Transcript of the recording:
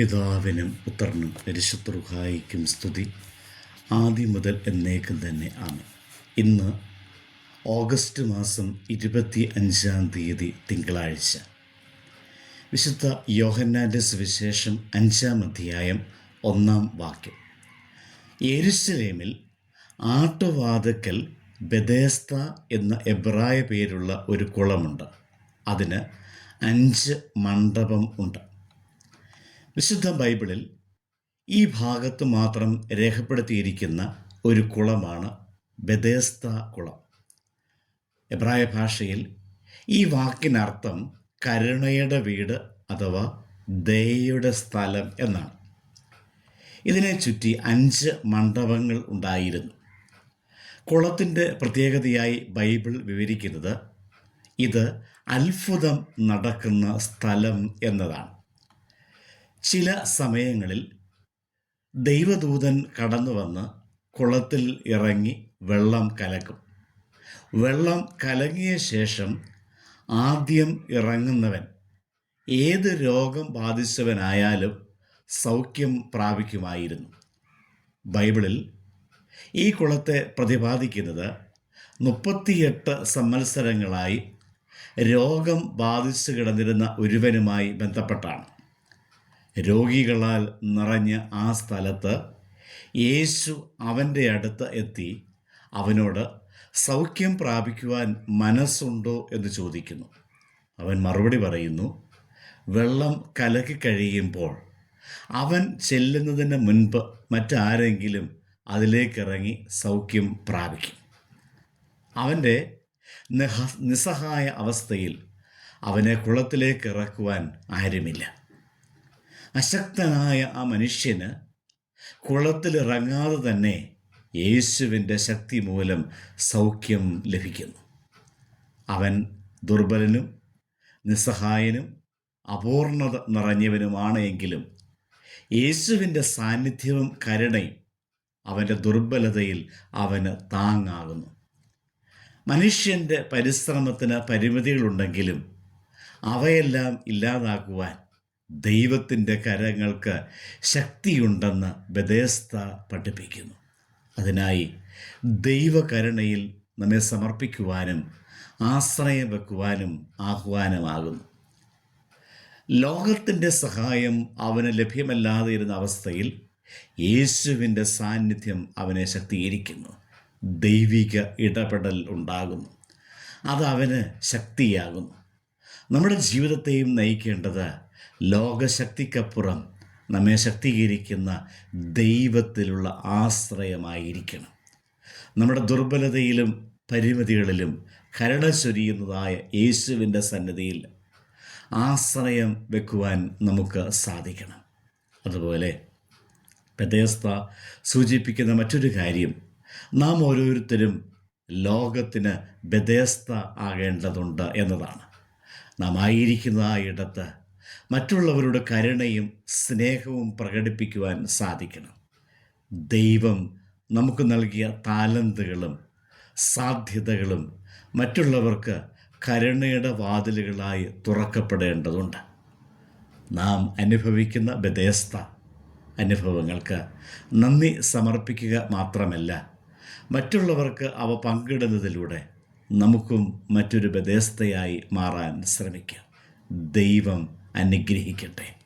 പിതാവിനും പുത്രനും പരിശുദ്ധറുഹായിക്കും സ്തുതി. ആദ്യം മുതൽ എന്നേക്കും തന്നെ ആണ് ഇന്ന് ഓഗസ്റ്റ് മാസം ഇരുപത്തി അഞ്ചാം തീയതി തിങ്കളാഴ്ച. വിശുദ്ധ യോഹന്നാന്റെ സുവിശേഷം അഞ്ചാം അധ്യായം ഒന്നാം വാക്യം. യെരുശലേമിൽ ആട്ടുവാതക്കൽ ബദേസ്ത എന്ന എബ്രായ പേരുള്ള ഒരു കുളമുണ്ട്. അതിന് അഞ്ച് മണ്ഡപം ഉണ്ട്. വിശുദ്ധ ബൈബിളിൽ ഈ ഭാഗത്ത് മാത്രം രേഖപ്പെടുത്തിയിരിക്കുന്ന ഒരു കുളമാണ് ബദേസ്ത കുളം. എബ്രായ ഭാഷയിൽ ഈ വാക്കിനർത്ഥം കരുണയുടെ വീട് അഥവാ ദയയുടെ സ്ഥലം എന്നാണ്. ഇതിനെ ചുറ്റി അഞ്ച് മണ്ഡപങ്ങൾ ഉണ്ടായിരുന്നു. കുളത്തിന്റെ പ്രത്യേകതയായി ബൈബിൾ വിവരിക്കുന്നത് ഇത് അത്ഭുതം നടക്കുന്ന സ്ഥലം എന്നതാണ്. ചില സമയങ്ങളിൽ ദൈവദൂതൻ കടന്നു വന്ന് കുളത്തിൽ ഇറങ്ങി വെള്ളം കലക്കും. വെള്ളം കലങ്ങിയ ശേഷം ആദ്യം ഇറങ്ങുന്നവൻ ഏത് രോഗം ബാധിച്ചവനായാലും സൗഖ്യം പ്രാപിക്കുമായിരുന്നു. ബൈബിളിൽ ഈ കുളത്തെ പ്രതിപാദിക്കുന്നത് മുപ്പത്തിയെട്ട് സംവത്സരങ്ങളായി രോഗം ബാധിച്ചു കിടന്നിരുന്ന ഒരുവനുമായി ബന്ധപ്പെട്ടാണ്. രോഗികളാൽ നിറഞ്ഞ ആ സ്ഥലത്ത് യേശു അവന്റെ അടുത്ത് എത്തി. അവനോട് സൗഖ്യം പ്രാപിക്കുവാൻ മനസ്സുണ്ടോ? എന്ന് ചോദിക്കുന്നു. അവൻ മറുപടി പറയുന്നു വെള്ളം കലക്കി കഴിയുമ്പോൾ അവൻ ചെല്ലുന്നതിന് മുൻപ് മറ്റാരെങ്കിലും അതിലേക്കിറങ്ങി സൗഖ്യം പ്രാപിക്കും. അവന്റെ നിസ്സഹായ അവസ്ഥയിൽ അവനെ കുളത്തിലേക്ക് ഇറക്കുവാൻ ആരുമില്ല. അശക്തനായ ആ മനുഷ്യന് കുളത്തിലിറങ്ങാതെ തന്നെ യേശുവിന്റെ ശക്തി മൂലം സൗഖ്യം ലഭിക്കുന്നു. അവൻ ദുർബലനും നിസ്സഹായനും അപൂർണത നിറഞ്ഞവനുമാണ് എങ്കിലും യേശുവിന്റെ സാന്നിധ്യവും കരുണയും അവന്റെ ദുർബലതയിൽ അവന് താങ്ങാകുന്നു. മനുഷ്യന്റെ പരിശ്രമത്തിന് പരിമിതികളുണ്ടെങ്കിലും അവയെല്ലാം ഇല്ലാതാക്കുവാൻ ദൈവത്തിന്റെ കരങ്ങൾക്ക് ശക്തിയുണ്ടെന്ന് ബദേസ്ത പഠിപ്പിക്കുന്നു. അതിനായി ദൈവകരുണയിൽ നമ്മെ സമർപ്പിക്കുവാനും ആശ്രയം വെക്കുവാനും ആഹ്വാനമാകുന്നു. ലോകത്തിന്റെ സഹായം അവന് ലഭ്യമല്ലാതെ ഇരുന്ന അവസ്ഥയിൽ യേശുവിന്റെ സാന്നിധ്യം അവനെ ശക്തീകരിക്കുന്നു. ദൈവിക ഇടപെടൽ ഉണ്ടാകുന്നു. അത് അവന് ശക്തിയാകുന്നു. നമ്മുടെ ജീവിതത്തെയും നയിക്കേണ്ടത് ലോകശക്തിക്കപ്പുറം നമ്മെ ശക്തീകരിക്കുന്ന ദൈവത്തിലുള്ള ആശ്രയമായിരിക്കണം. നമ്മുടെ ദുർബലതയിലും പരിമിതികളിലും കരുണ ചൊരിയുന്നതായ യേശുവിന്റെ സന്നിധിയിൽ ആശ്രയം വെക്കുവാൻ നമുക്ക് സാധിക്കണം. അതുപോലെ പെതേസ്ത സൂചിപ്പിക്കുന്ന മറ്റൊരു കാര്യം നാം ഓരോരുത്തരും ലോകത്തിന് ബദേസ്ത ആകേണ്ടതുണ്ട് എന്നതാണ്. നാം ആയിരിക്കുന്ന ആ ഇടത്ത് മറ്റുള്ളവരുടെ കരുണയും സ്നേഹവും പ്രകടിപ്പിക്കുവാൻ സാധിക്കണം. ദൈവം നമുക്ക് നൽകിയ താലന്തുകളും സാധ്യതകളും മറ്റുള്ളവർക്ക് കരുണയുടെ വാതിലുകളായി തുറക്കപ്പെടേണ്ടതുണ്ട്. നാം അനുഭവിക്കുന്ന ബദേസ്ത അനുഭവങ്ങൾക്ക് നന്ദി സമർപ്പിക്കുക മാത്രമല്ല മറ്റുള്ളവർക്ക് അവ പങ്കിടുന്നതിലൂടെ നമുക്കും മറ്റൊരു ബദേസ്തയായി മാറാൻ ശ്രമിക്കാം. ദൈവം അനുഗ്രഹിക്കട്ടെ.